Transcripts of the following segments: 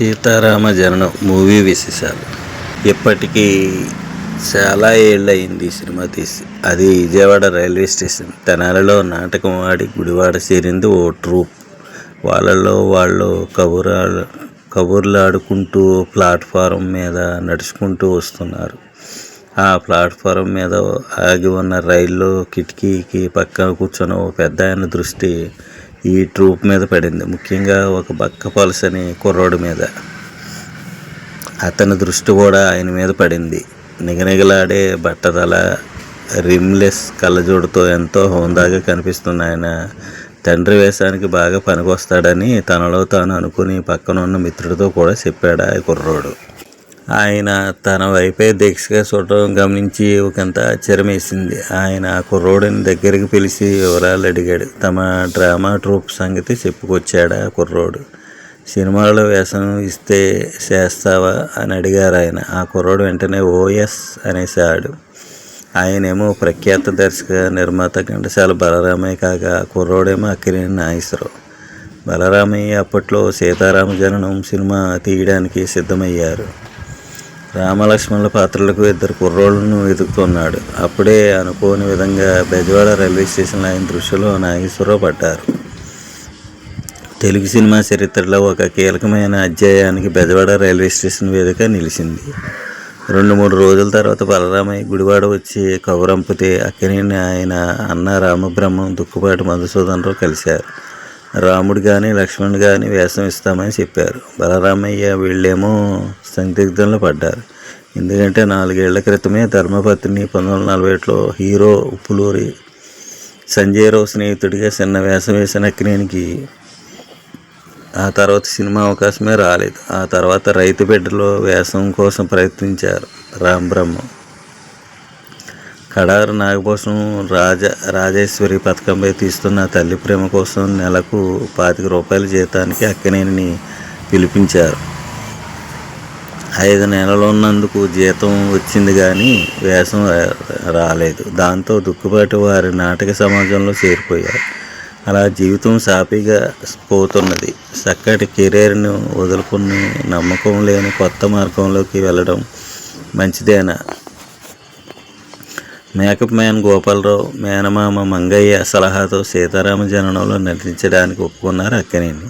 సీతారామ జననం మూవీ విశేషాలు. ఇప్పటికీ చాలా ఏళ్ళయింది ఈ సినిమా తీసి. అది విజయవాడ రైల్వే స్టేషన్. తెనాలలో నాటకం ఆడి గుడివాడ చేరింది ఓ ట్రూప్. వాళ్ళలో వాళ్ళు కబురాలు కబుర్లు ఆడుకుంటూ ప్లాట్ఫారం మీద నడుచుకుంటూ వస్తున్నారు. ఆ ప్లాట్ఫారం మీద ఆగి ఉన్న రైల్లో కిటికీకి పక్కన కూర్చొని ఓ పెద్ద ఆయన దృష్టి ఈ ట్రూప్ మీద పడింది. ముఖ్యంగా ఒక బక్క పలసని కుర్రోడు మీద. అతని దృష్టి కూడా ఆయన మీద పడింది. నిగనిగలాడే బట్టతల రిమ్లెస్ కళ్ళజోడుతో ఎంతో హోందాగా కనిపిస్తున్న ఆయన తండ్రి వేషానికి బాగా పనికొస్తాడని తనలో తాను అనుకుని పక్కన ఉన్న మిత్రుడితో కూడా చెప్పాడు ఆ కుర్రోడు. ఆయన తన వైపే దీక్షగా చూడటం గమనించి ఒకంత ఆశ్చర్యమేసింది. ఆయన ఆ కుర్రోడిని దగ్గరికి పిలిచి వివరాలు అడిగాడు. తమ డ్రామా ట్రూప్ సంగతి చెప్పుకొచ్చాడు ఆ కుర్రోడు? సినిమాలో వేషం ఇస్తే చేస్తావా అని అడిగారు ఆయన. ఆ కుర్రోడు వెంటనే ఓఎస్ అనేసాడు ఆయనేమో ప్రఖ్యాత దర్శక నిర్మాత ఘంటసాల బలరామయ్య కాగా ఆ కుర్రోడేమో అక్కినేని నాగేశ్వరరావు. బలరామయ్య అప్పట్లో సీతారామ జననం సినిమా తీయడానికి సిద్ధమయ్యారు. రామలక్ష్మణుల పాత్రలకు ఇద్దరు కుర్రోళ్ళను వెతుకుతున్నాడు. అప్పుడే అనుకోని విధంగా బెజవాడ రైల్వే స్టేషన్లో ఆయన దృష్టిలో నాగేశ్వరరావు పడ్డారు. తెలుగు సినిమా చరిత్రలో ఒక కీలకమైన అధ్యాయానికి బెజవాడ రైల్వే స్టేషన్ వేదిక నిలిచింది. రెండు మూడు రోజుల తర్వాత బలరామయ్య గుడివాడ వచ్చి కబురంపితే అక్కడిని ఆయన అన్న రామబ్రహ్మం దుక్కుపాటి మధుసూదనరావు కలిశారు. రాముడు కానీ లక్ష్మణుడు కానీ వేషం ఇస్తామని చెప్పారు. బలరామయ్య వీళ్ళేమో సందిగ్ధంలో పడ్డారు. ఎందుకంటే నాలుగేళ్ళ క్రితమే ధర్మపత్ని పంతొమ్మిది వందల నలభై ఏడులో హీరో ఉప్పులూరి సంజయ్ రావు స్నేహితుడిగా చిన్న వేషం వేసిన అక్కినేనికి ఆ తర్వాత సినిమా అవకాశమే రాలేదు. ఆ తర్వాత రైతు బిడ్డలో వేషం కోసం ప్రయత్నించారు రామ్ కడారు నాగభూషణం రాజ రాజేశ్వరి పథకంపై తీస్తున్న తల్లి ప్రేమ కోసం నెలకు పాతిక రూపాయల జీతానికి అక్కనేని పిలిపించారు. ఐదు నెలలు ఉన్నందుకు జీతం వచ్చింది కానీ వేషం రాలేదు. దాంతో దుక్కుబాటు వారి నాటక సమాజంలో చేరిపోయారు. అలా జీవితం సాఫీగా పోతున్నది. చక్కటి కెరీర్ను వదులుకుని నమ్మకం లేని కొత్త మార్గంలోకి వెళ్ళడం మంచిదేనా? మేకప్ మ్యాన్ గోపాలరావు మేనమామ మంగయ్య సలహాతో సీతారామ జననంలో నటించడానికి ఒప్పుకున్నారు అక్కనేని.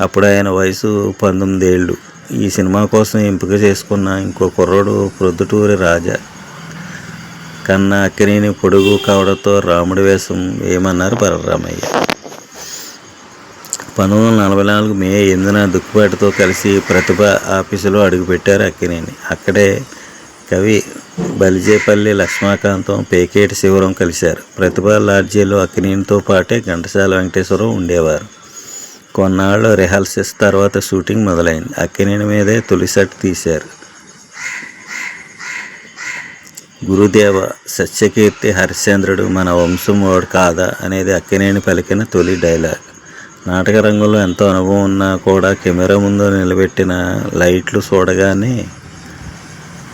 అప్పుడు ఆయన వయసు పంతొమ్మిది ఏళ్ళు ఈ సినిమా కోసం ఎంపిక చేసుకున్న ఇంకో కుర్రోడు ప్రొద్దుటూరి రాజా. కన్నా అక్కినేని పొడుగు కావడంతో రాముడి వేషం వేయమన్నారు పరరామయ్య పంతొమ్మిది వందల నలభై నాలుగు మే ఎనిమిదిన దుక్కుపాటితో కలిసి ప్రతిభ ఆఫీసులో అడుగుపెట్టారు అక్కినేని. అక్కడే కవి బలిజేపల్లి లక్ష్మాకాంతం పేకేటి శివరం కలిశారు. ప్రతిభ లాడ్జీలో అక్కినేనితో పాటే ఘంటసాల వెంకటేశ్వరం ఉండేవారు. కొన్నాళ్ళు రిహార్సల్స్ తర్వాత షూటింగ్ మొదలైంది. అక్కినేని మీదే తొలి సెట్ తీశారు. గురుదేవ సత్యకీర్తి హరిశ్చంద్రుడు మన వంశం వాడు కాదా అనేది అక్కినేని పలికిన తొలి డైలాగ్. నాటక రంగంలో ఎంతో అనుభవం ఉన్నా కూడా కెమెరా ముందు నిలబెట్టిన లైట్లు చూడగానే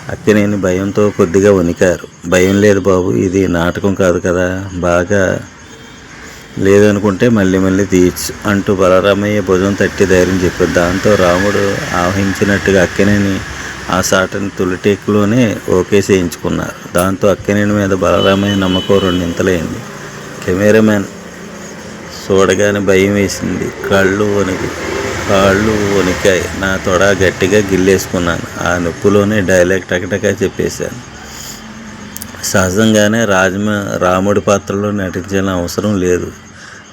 అక్కినేని భయంతో కొద్దిగా వణికారు. భయం లేదు బాబు ఇది నాటకం కాదు కదా. బాగా లేదనుకుంటే మళ్ళీ మళ్ళీ తీయచ్చు అంటూ బలరామయ్య భుజం తట్టి ధైర్యం చెప్పారు దాంతో రాముడు ఆవహించినట్టుగా అక్కినేని ఆ సాటని తొలిటేకులోనే ఓకే చేయించుకున్నారు. దాంతో అక్కినేని మీద బలరామయ్య నమ్మకం రెండింతలైంది. కెమెరామెన్ చూడగానే భయం వేసింది. కళ్ళు వణికి కాళ్ళు వణికాయి. నా తొడ గట్టిగా గిల్లేసుకున్నాను. ఆ నొప్పులోనే డైలాగ్ టకటకా చెప్పేశాను. సహజంగానే రాజమ రాముడి పాత్రలో నటించిన అవసరం లేదు.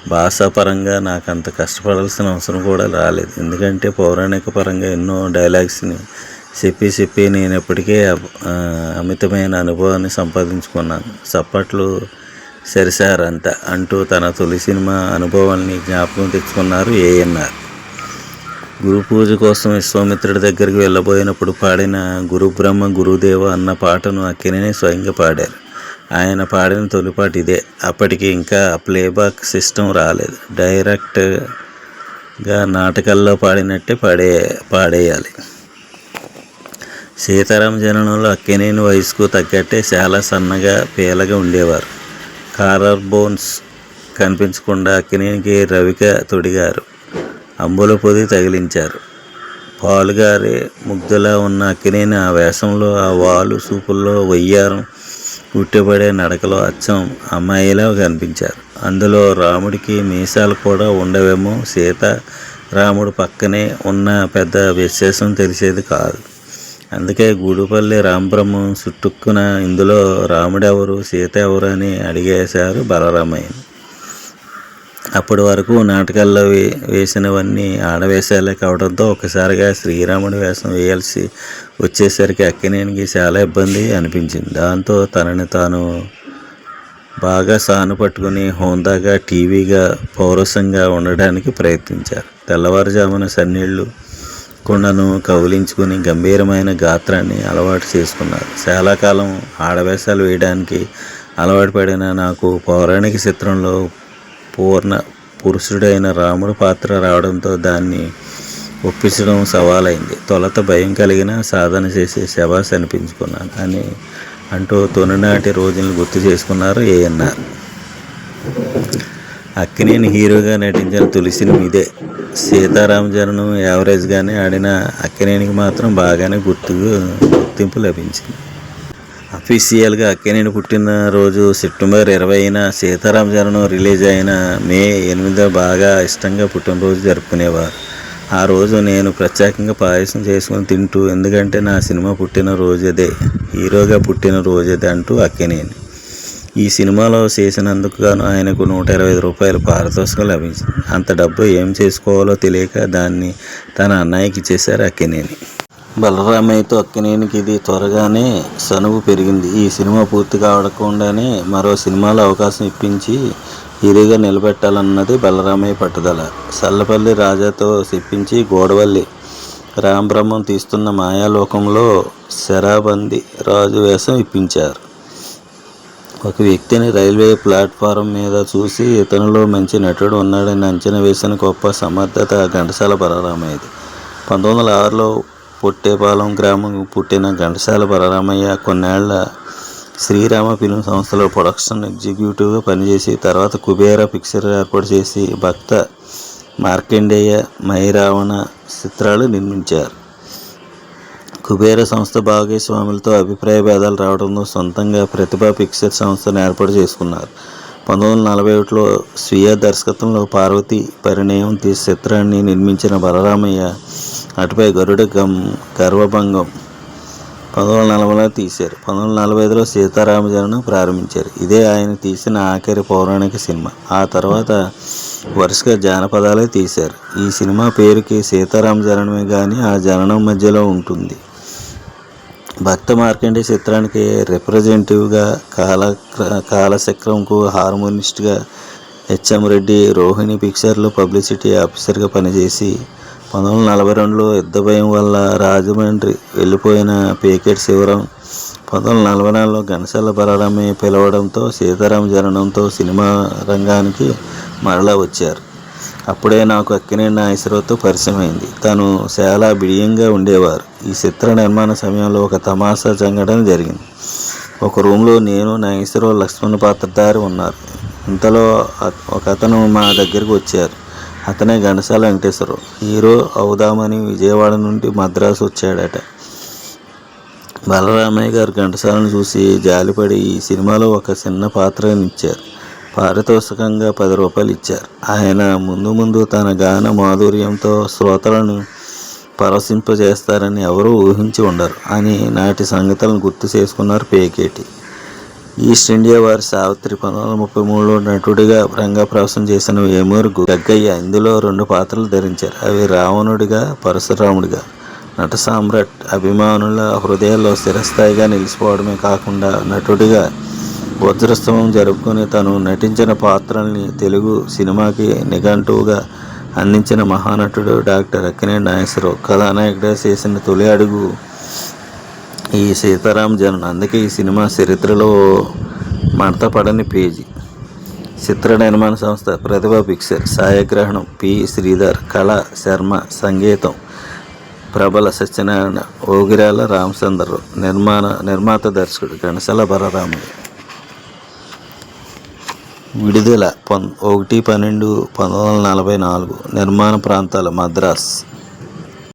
భాషాపరంగా నాకు అంత కష్టపడాల్సిన అవసరం కూడా రాలేదు. ఎందుకంటే పౌరాణిక పరంగా ఎన్నో డైలాగ్స్ని చెప్పి చెప్పి నేను ఇప్పటికే అమితమైన అనుభవాన్ని సంపాదించుకున్నాను. చప్పట్లు సరిసారంత అంటూ తన తొలి సినిమా అనుభవాల్ని జ్ఞాపకం తెచ్చుకున్నారు ఏఎన్ఆర్. గురు పూజ కోసం విశ్వామిత్రుడి దగ్గరికి వెళ్ళబోయినప్పుడు పాడిన గురు బ్రహ్మ గురుదేవ అన్న పాటను అక్కినే స్వయంగా పాడారు. ఆయన పాడిన తొలిపాట ఇదే. అప్పటికి ఇంకా ప్లేబాక్ సిస్టమ్ రాలేదు. డైరెక్ట్గా నాటకాల్లో పాడినట్టే పాడే పాడేయాలి. సీతారామ జననంలో అక్కినేని వయసుకు తగ్గట్టే చాలా సన్నగా పేలగా ఉండేవారు. కారర్ బోన్స్ కనిపించకుండా అక్కినేనికి రవిక తొడిగారు. అంబుల పొది తగిలించారు. పాలుగారే ముగ్ధులా ఉన్న అక్కినేని ఆ వేషంలో ఆ వాలు సూపుల్లో వయ్యారం ఉట్టిపడే నడకలో అచ్చం అమ్మాయిలా కనిపించారు. అందులో రాముడికి మీసాలు కూడా ఉండవేమో సీత రాముడు పక్కనే ఉన్న పెద్ద విశేషం తెలిసేది కాదు. అందుకే గూడుపల్లి రామబ్రహ్మం చుట్టుక్కున ఇందులో రాముడెవరు సీత ఎవరు అని అడిగేశారు బలరామయ్యని. అప్పటి వరకు నాటకాల్లో వే వేసినవన్నీ ఆడవేషాలే కావడంతో ఒకసారిగా శ్రీరాముడి వేషం వేయాల్సి వచ్చేసరికి అక్కినేనికి చాలా ఇబ్బంది అనిపించింది. దాంతో తనని తాను బాగా సాను పట్టుకుని హోందాగా టీవీగా పౌరసంగా ఉండడానికి ప్రయత్నించారు. తెల్లవారుజామున సన్నీళ్ళు కుండను కౌలించుకుని గంభీరమైన గాత్రాన్ని అలవాటు చేసుకున్నారు. చాలా కాలం ఆడవేషాలు వేయడానికి అలవాటు పడిన నాకు పౌరాణిక చిత్రంలో పూర్ణ పురుషుడైన రాముడు పాత్ర రావడంతో దాన్ని ఒప్పించడం సవాలైంది. తొలత భయం కలిగిన సాధన చేసి శబాస్ అనిపించుకున్నాను అని అంటూ తొలినాటి రోజులను గుర్తు చేసుకున్నారు ఏఎన్ఆర్. అక్కినేని హీరోగా నటించిన తొలి సినిమా ఇదే. సీతారామచరణం యావరేజ్గానే ఆడిన అక్కినేనికి మాత్రం బాగానే గుర్తు గుర్తింపు లభించింది. అఫీషియల్గా అక్కినేని పుట్టినరోజు సెప్టెంబర్ ఇరవైన సీతారామచరణం రిలీజ్ అయిన మే ఎనిమిదో బాగా ఇష్టంగా పుట్టినరోజు జరుపుకునేవారు. ఆ రోజు నేను ప్రత్యేకంగా పాయసం చేసుకుని తింటూ ఎందుకంటే నా సినిమా పుట్టిన రోజుదే హీరోగా పుట్టిన రోజుదే అంటూ అక్కినేని. ఈ సినిమాలో చేసినందుకు గాను ఆయనకు నూట ఇరవై ఐదు రూపాయలు పారితోషికం లభించింది. అంత డబ్బు ఏం చేసుకోవాలో తెలియక దాన్ని తన అన్నయ్యకి ఇచ్చేశారు అక్కినేని. బలరామయ్యతో అక్కినేనికి ఇది త్వరగానే సనువు పెరిగింది. ఈ సినిమా పూర్తి కావడకుండానే మరో సినిమాలో అవకాశం ఇప్పించి హీరోగా నిలబెట్టాలన్నది బలరామయ్య పట్టుదల. సల్లపల్లి రాజాతో చెప్పించి గోడవల్లి. రామబ్రహ్మం తీస్తున్న మాయాలోకంలో శరాబంది రాజు వేషం ఇప్పించారు. ఒక వ్యక్తిని రైల్వే ప్లాట్ఫారం మీద చూసి ఇతనిలో మంచి నటుడు ఉన్నాడని అంచనా వేసిన గొప్ప సమర్థత ఘంటసాల బలరామయ్యది. పంతొమ్మిది వందల ఆరులో పొట్టేపాలెం గ్రామం పుట్టిన ఘంటసాల బలరామయ్య కొన్నేళ్ళ శ్రీరామ ఫిలిం సంస్థలో ప్రొడక్షన్ ఎగ్జిక్యూటివ్గా పనిచేసి తర్వాత కుబేర పిక్చర్ ఏర్పాటు చేసి భక్త మార్కండేయ మైరావణ చిత్రాలు నిర్మించారు. కుబేర సంస్థ భాగస్వాములతో అభిప్రాయ భేదాలు రావడంతో సొంతంగా ప్రతిభా పిక్చర్ సంస్థను ఏర్పాటు చేసుకున్నారు. పంతొమ్మిది వందల నలభై ఒకటిలో స్వీయ దర్శకత్వంలో పార్వతి పరిణయం తీసి చిత్రాన్ని నిర్మించిన బలరామయ్య అటుపై గరుడ గం గర్వభంగం పంతొమ్మిది వందల నలభైలో తీశారు. పంతొమ్మిది వందల నలభై ఐదులో సీతారామజనను ప్రారంభించారు. ఇదే ఆయన తీసిన ఆఖరి పౌరాణిక సినిమా. ఆ తర్వాత వరుసగా జానపదాలే తీశారు. ఈ సినిమా పేరుకి సీతారామ జననమే కానీ ఆ జననం మధ్యలో ఉంటుంది. భక్త మార్కండే చిత్రానికి రిప్రజెంటేటివ్గా కాల కాలచక్రంకు హార్మోనిస్ట్గా హెచ్ఎం రెడ్డి రోహిణి పిక్చర్లో పబ్లిసిటీ ఆఫీసర్గా పనిచేసి పంతొమ్మిది వందల నలభై రెండులో యుద్ధ భయం వల్ల రాజమండ్రి వెళ్ళిపోయిన పేకెట్ శివరాం పంతొమ్మిది వందల నలభై నాలుగులో ఘనశాల బలరామయ్య పిలవడంతో సీతారామ జననంతో సినిమా రంగానికి మరలా వచ్చారు. అప్పుడే నాకు అక్కినేని నాగేశ్వరరావుతో పరిచయం అయింది తను చాలా బిడియంగా ఉండేవారు. ఈ చిత్ర నిర్మాణ సమయంలో ఒక తమాషా సంఘటన జరిగింది. ఒక రూమ్లో నేను నాగేశ్వరరావు లక్ష్మణ్ పాత్రధారి ఉన్నారు. ఇంతలో ఒక అతను మా దగ్గరికి వచ్చారు. అతనే ఘనసాల వెంకటేశ్వరరావు. హీరో అవుదామని విజయవాడ నుండి మద్రాసు వచ్చాడట. బలరామయ్య గారు ఘంటసాలను చూసి జాలిపడి ఈ సినిమాలో ఒక చిన్న పాత్రనిచ్చారు పారితోషికంగా పది రూపాయలు ఇచ్చారు. ఆయన ముందు ముందు తన గాన మాధుర్యంతో శ్రోతలను పరవశింపజేస్తారని ఎవరూ ఊహించి ఉండరు. అని నాటి సంగతులను గుర్తు చేసుకున్నారు పేకేటి. ఈస్ట్ ఇండియా వారి సావిత్రి పంతొమ్మిది వందల ముప్పై మూడులో నటుడిగా రంగప్రవేశం చేసిన వేమూరు గగ్గయ్య ఇందులో రెండు పాత్రలు ధరించారు. అవి రావణుడిగా పరశురాముడిగా. నట సామ్రాట్ అభిమానుల హృదయాల్లో స్థిరస్థాయిగా నిలిచిపోవడమే కాకుండా నటుడిగా వజ్రోత్సవం జరుపుకొని తను నటించిన పాత్రల్ని తెలుగు సినిమాకి నిఘంటువుగా అందించిన మహానటుడు డాక్టర్ అక్కినే నాగేశ్వరరావు. కథానాయకుడిగా చేసిన తొలి అడుగు ఈ సీతారాం జనన్ అందుకే ఈ సినిమా చరిత్రలో మడతపడని పేజీ. చిత్ర నిర్మాణ సంస్థ ప్రతిభ పిక్చర్ ఛాయాగ్రహణం పి. శ్రీధర్ కళ శర్మ సంగీతం ప్రబల సత్యనారాయణ ఓగిరాల రామచంద్రరావు నిర్మాణ నిర్మాత దర్శకుడు ఘనసల బలరాముడు విడుదల పన్ ఒకటి పన్నెండు పంతొమ్మిది వందల నలభై నాలుగు నిర్మాణ ప్రాంతాలు మద్రాస్.